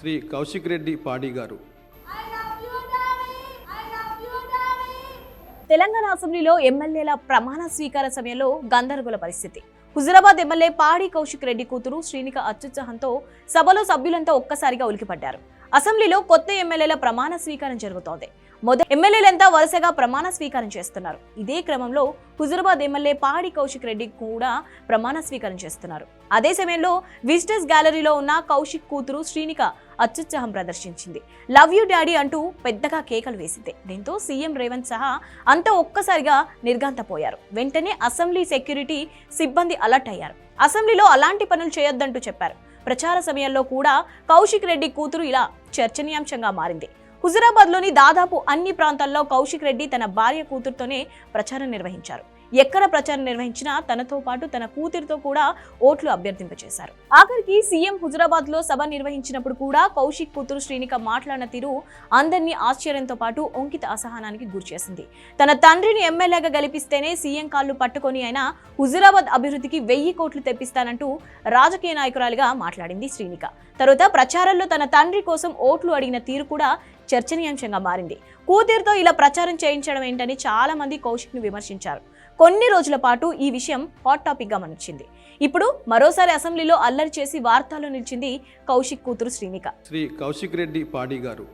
శ్రీ కౌశిక్ రెడ్డి పాడి గారు. తెలంగాణ అసెంబ్లీలో ఎమ్మెల్యేల ప్రమాణ స్వీకార సమయంలో గందరగోళ పరిస్థితి. హుజురాబాద్ ఎమ్మెల్యే పాడి కౌశిక్ రెడ్డి కూతురు శ్రీనిక అత్యుత్సాహంతో సభలో సభ్యులంతా ఒక్కసారిగా ఉలికిపడ్డారు. అసెంబ్లీలో కొత్త ఎమ్మెల్యేల ప్రమాణ స్వీకారం జరుగుతోంది. మొదటి ఎమ్మెల్యేలంతా వరుసగా ప్రమాణ స్వీకారం చేస్తున్నారు. ఇదే క్రమంలో హుజురాబాద్ ఎమ్మెల్యే పాడి కౌశిక్ రెడ్డి కూడా ప్రమాణ స్వీకారం చేస్తున్నారు. అదే సమయంలో విజిటర్స్ గ్యాలరీలో ఉన్న కౌశిక్ కూతురు శ్రీనిక అత్యుత్సాహం ప్రదర్శించింది. లవ్ యూ డాడీ అంటూ పెద్దగా కేకలు వేసింది. దీంతో సీఎం రేవంత్ సహా అంతా ఒక్కసారిగా నిర్గాంతపోయారు వెంటనే అసెంబ్లీ సెక్యూరిటీ సిబ్బంది అలర్ట్ అయ్యారు. అసెంబ్లీలో అలాంటి పనులు చేయొద్దంటూ చెప్పారు. ప్రచార సమయంలో కూడా కౌశిక్ రెడ్డి కూతురు ఇలా చర్చనీయాంశంగా మారింది. హుజురాబాద్లోని దాదాపు అన్ని ప్రాంతాల్లో కౌశిక్ రెడ్డి తన భార్య కూతురుతోనే ప్రచారం నిర్వహించారు. ఎక్కడ ప్రచారం నిర్వహించినా తనతో పాటు తన కూతురితో కూడా ఓట్లు అభ్యర్థింపచేశారు. ఆఖరికి సీఎం హుజరాబాద్లో సభ నిర్వహించినప్పుడు కూడా కౌశిక్ కూతురు శ్రీనిక మాట్లాడిన తీరు అందరినీ ఆశ్చర్యంతో పాటు అంకిత అసహనానికి గురిచేసింది తన తండ్రిని ఎమ్మెల్యేగా గెలిపిస్తేనే సీఎం కాళ్ళు పట్టుకొని అయినా హుజురాబాద్ అభివృద్ధికి వెయ్యి కోట్లు తెప్పిస్తానంటూ రాజకీయ నాయకురాలిగా మాట్లాడింది శ్రీనిక. తరువాత ప్రచారంలో తన తండ్రి కోసం ఓట్లు అడిగిన తీరు కూడా చర్చనీయాంశంగా మారింది. కూతురుతో ఇలా ప్రచారం చేయించడం ఏంటని చాలా మంది కౌశిక్ని విమర్శించారు. కొన్ని రోజుల పాటు ఈ విషయం హాట్ టాపిక్గా మనిచింది ఇప్పుడు మరోసారి అసెంబ్లీలో అల్లరి చేసి వార్తల్లో నిలిచింది కౌశిక్ కూతురు శ్రీనిక. శ్రీ కౌశిక్ రెడ్డి పాడి గారు.